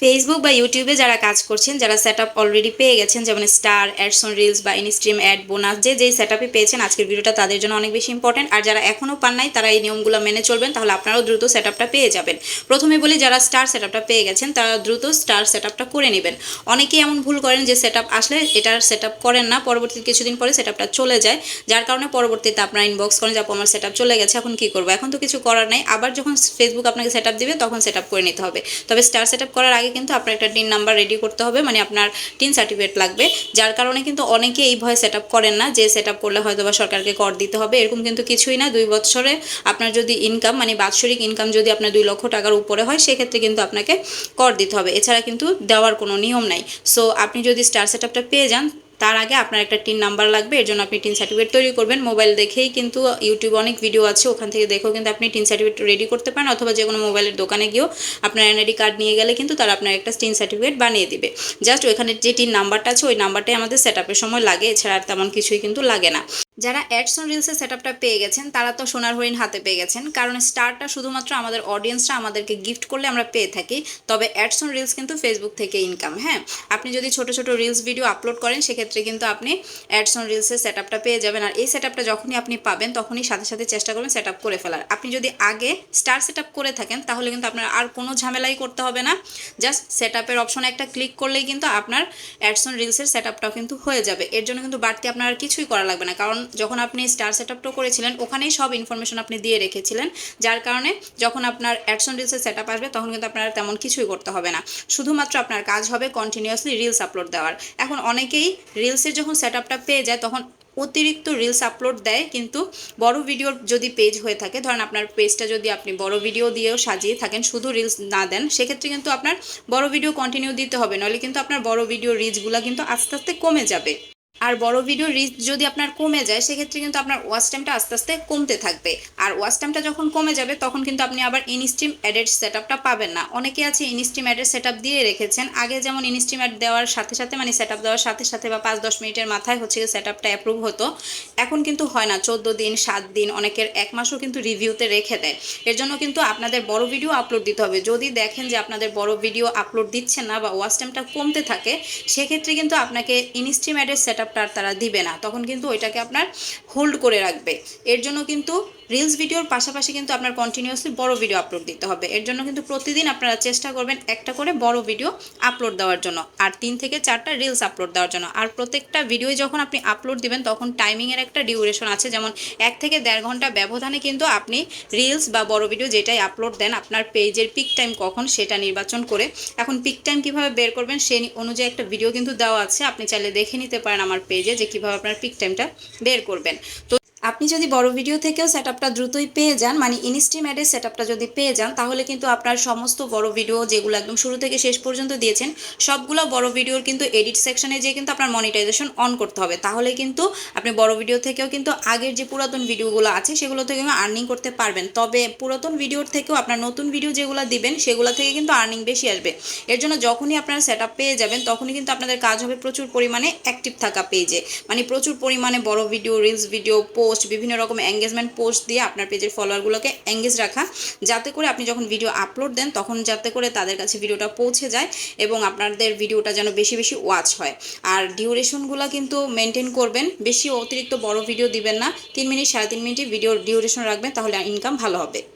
Facebook বা ইউটিউবে যারা কাজ করছেন, যারা সেট অলরেডি পেয়ে গেছেন, যেমন স্টার অ্যাডস অন রিলস বা ইনস্ট্রিম অ্যাড বোনাস যে যেই সেট পেয়েছেন, আজকের ভিডিওটা তাদের জন্য অনেক বেশি ইম্পর্টেন্ট আর যারা এখনও পান নাই, তারা এই নিয়মগুলো মেনে চলবেন, তাহলে আপনারাও দ্রুত সেট পেয়ে যাবেন। প্রথমে বলি, যারা স্টার সেট পেয়ে গেছেন, তারা দ্রুত স্টার সেট করে নেবেন। অনেকেই এমন ভুল করেন যে সেট আসলে এটার সেট করেন না পরবর্তী কিছুদিন পরে সেট চলে যায়। যার কারণে পরবর্তীতে আপনারা ইনবক্স করেন যে আমার সেট চলে গেছে, এখন কি করব? এখন তো কিছু করার নাই। আবার যখন ফেসবুক আপনাকে সেট দিবে, তখন সেট করে নিতে হবে। তবে স্টার সেট করার আগে কিন্তু আপনার একটা টিন নাম্বার রেডি করতে হবে মানে আপনার টিন সার্টিফিকেট লাগবে। যার কারণে কিন্তু অনেকে এই ভয়ে সেট করেন না, যে সেট করলে হয়তো বা সরকারকে কর দিতে হবে। এরকম কিন্তু কিছুই না, দুই বছরে আপনার যদি ইনকাম মানে বাৎসরিক ইনকাম যদি আপনার দুই লক্ষ টাকার উপরে হয়, সেক্ষেত্রে কিন্তু আপনাকে কর দিতে হবে। এছাড়া কিন্তু দেওয়ার কোনো নিয়ম নাই। সো আপনি যদি স্টার সেট পেয়ে যান তার আগে আপনার একটা টিন নাম্বার লাগবে, এর জন্য আপনি টিন সার্টিফিকেট তৈরি করবেন। মোবাইল দেখেই কিন্তু ইউটিউবে অনেক ভিডিও আছে, ওখান থেকে দেখেও কিন্তু আপনি টিন সার্টিফিকেট রেডি করতে পারেন, অথবা যে কোনো মোবাইলের দোকানে গিয়েও আপনার এনআইডি কার্ড নিয়ে গেলে কিন্তু তারা আপনার একটা টিন সার্টিফিকেট বানিয়ে দিবে। জাস্ট ওইখানে যে টিন নাম্বারটা আছে, ওই নাম্বারটাই আমাদের সেট সময় লাগে, এছাড়া আর তেমন কিছুই কিন্তু লাগে না। যারা অ্যাডস অন রিলসের সেট আপটা পেয়ে গেছেন, তারা তো সোনার হরিণ হাতে পেয়ে গেছেন। কারণ স্টারটা শুধুমাত্র আমাদের অডিয়েন্সরা আমাদেরকে গিফট করলে আমরা পেয়ে থাকি, তবে অ্যাডস অন রিলস কিন্তু ফেসবুক থেকে ইনকাম হ্যাঁ? আপনি যদি ছোট ছোট রিলস ভিডিও আপলোড করেন, সেক্ষেত্রে কিন্তু আপনি অ্যাডস অন রিলসের সেট আপটা পেয়ে যাবেন। আর এই সেট আপটা যখনই আপনি পাবেন, তখনই সাথে সাথে চেষ্টা করবেন সেট আপ করে ফেলার। আপনি যদি আগে স্টার সেট আপ করে থাকেন, তাহলে কিন্তু আপনার আর কোনো ঝামেলাই করতে হবে না। জাস্ট সেট আপের অপশনে একটা ক্লিক করলেই কিন্তু আপনার অ্যাডস অন রিলসের সেট আপটাও কিন্তু হয়ে যাবে। এর জন্য কিন্তু বাড়তি আপনার আর কিছুই করা লাগবে না। কারণ যখন আপনি স্টার সেট আপটা করেছিলেন, ওখানেই সব ইনফরমেশন আপনি দিয়ে রেখেছিলেন, যার কারণে যখন আপনার অ্যাডস অন রিলসের সেট আপ আসবে, তখন কিন্তু আপনার তেমন কিছুই করতে হবে না। শুধুমাত্র আপনার কাজ হবে কন্টিনিউয়াসলি রিলস আপলোড দেওয়ার। এখন অনেকেই রিলসের যখন সেট আপটা পেয়ে যায়, তখন অতিরিক্ত রিলস আপলোড দেয়, কিন্তু বড় ভিডিওর যদি পেজ হয়ে থাকে, ধরেন আপনার পেজটা যদি আপনি বড় ভিডিও দিয়েও সাজিয়ে থাকেন, শুধু রিলস না দেন, সেক্ষেত্রে কিন্তু আপনার বড় ভিডিও কন্টিনিউ দিতে হবে, নইলে কিন্তু আপনার বড় ভিডিও রিচগুলো কিন্তু আস্তে আস্তে কমে যাবে। আর বড় ভিডিও রিচ যদি আপনার কমে যায়, সেক্ষেত্রে কিন্তু আপনার ওয়াচ টাইমটা আস্তে আস্তে কমতে থাকবে। আর ওয়াচ টাইমটা যখন কমে যাবে, তখন কিন্তু আপনি আবার ইনস্ট্রিম অ্যাডেড সেট আপটা পাবেন না। অনেকে আছে ইনস্ট্রিম অ্যাডেড সেট আপ দিয়ে রেখেছেন। আগে যেমন ইনস্ট্রিম অ্যাড দেওয়ার সাথে সাথে মানে সেট আপ দেওয়ার সাথে সাথে বা পাঁচ দশ মিনিটের মাথায় হচ্ছে সেট আপটা অ্যাপ্রুভ হতো। এখন কিন্তু হয় না। চোদ্দ দিন, সাত দিন, অনেকের এক মাসও কিন্তু রিভিউতে রেখে দেয়। এর জন্য কিন্তু আপনাদের বড় ভিডিও আপলোড দিতে হবে। যদি দেখেন যে আপনাদের বড় ভিডিও আপলোড দিচ্ছেন না বা ওয়াচ টাইমটা কমতে থাকে, সেক্ষেত্রে কিন্তু আপনাকে ইনস্ট্রিম অ্যাডেড সেট আপটা তারা দিবে না। তখন কিন্তু ওইটাকে আপনার হোল্ড করে রাখবে। এর জন্য কিন্তু রিলস ভিডিওর পাশাপাশি কিন্তু আপনার কন্টিনিউয়াসলি বড় ভিডিও আপলোড দিতে হবে। এর জন্য কিন্তু প্রতিদিন আপনারা চেষ্টা করবেন একটা করে বড় ভিডিও আপলোড দেওয়ার জন্য আর তিন থেকে চারটা রিলস আপলোড দেওয়ার জন্য। আর প্রত্যেকটা ভিডিও যখন আপনি আপলোড দিবেন, তখন টাইমিংয়ের একটা ডিউরেশন আছে। যেমন এক থেকে দেড় ঘণ্টা ব্যবধানে কিন্তু আপনি রিলস বা বড় ভিডিও যেটাই আপলোড দেন, আপনার পেজের পিক টাইম কখন সেটা নির্বাচন করে। এখন পিক টাইম কীভাবে বের করবেন সেই অনুযায়ী একটা ভিডিও কিন্তু দেওয়া আছে। আপনি চাইলে দেখে নিতে পারেন আমার পেজে যে কীভাবে আপনার পিক টাইমটা বের করবেন। তো আপনি যদি বড় ভিডিও থেকেও সেট আপটা দ্রুতই পেয়ে যান মানে ইনস্ট্রিম অ্যাডের সেট আপটা যদি পেয়ে যান, তাহলে কিন্তু আপনার সমস্ত বড় ভিডিও যেগুলো একদম শুরু থেকে শেষ পর্যন্ত দিয়েছেন, সবগুলো বড় ভিডিওর কিন্তু এডিট সেকশনে যেয়ে কিন্তু আপনার মনিটাইজেশন অন করতে হবে। তাহলে কিন্তু আপনি বড় ভিডিও থেকেও কিন্তু আগের যে পুরাতন ভিডিওগুলো আছে, সেগুলো থেকে আর্নিং করতে পারবেন। তবে পুরাতন ভিডিওর থেকেও আপনার নতুন ভিডিও যেগুলো দিবেন, সেগুলো থেকে কিন্তু আর্নিং বেশি আসবে। এর জন্য যখনই আপনারা সেট পেয়ে যাবেন, তখনই কিন্তু আপনাদের কাজ হবে প্রচুর পরিমাণে অ্যাক্টিভ থাকা পেজে মানে প্রচুর পরিমাণে বড় ভিডিও রিলস ভিডিও পোস্ট বিভিন্ন রকম এঙ্গেজমেন্ট পোস্ট দিয়ে আপনার পেজের ফলোয়ারগুলোকে এঙ্গেজ রাখা। যাতে করে আপনি যখন ভিডিও আপলোড দেন, তখন যাতে করে তাদের কাছে ভিডিওটা পৌঁছে যায় এবং আপনাদের ভিডিওটা যেন বেশি বেশি ওয়াচ হয়। আর ডিউরেশনগুলো কিন্তু মেনটেন করবেন। বেশি অতিরিক্ত বড় ভিডিও দিবেন না। তিন মিনিট সাড়ে তিন মিনিটই ভিডিওর ডিউরেশন রাখবেন, তাহলে ইনকাম ভালো হবে।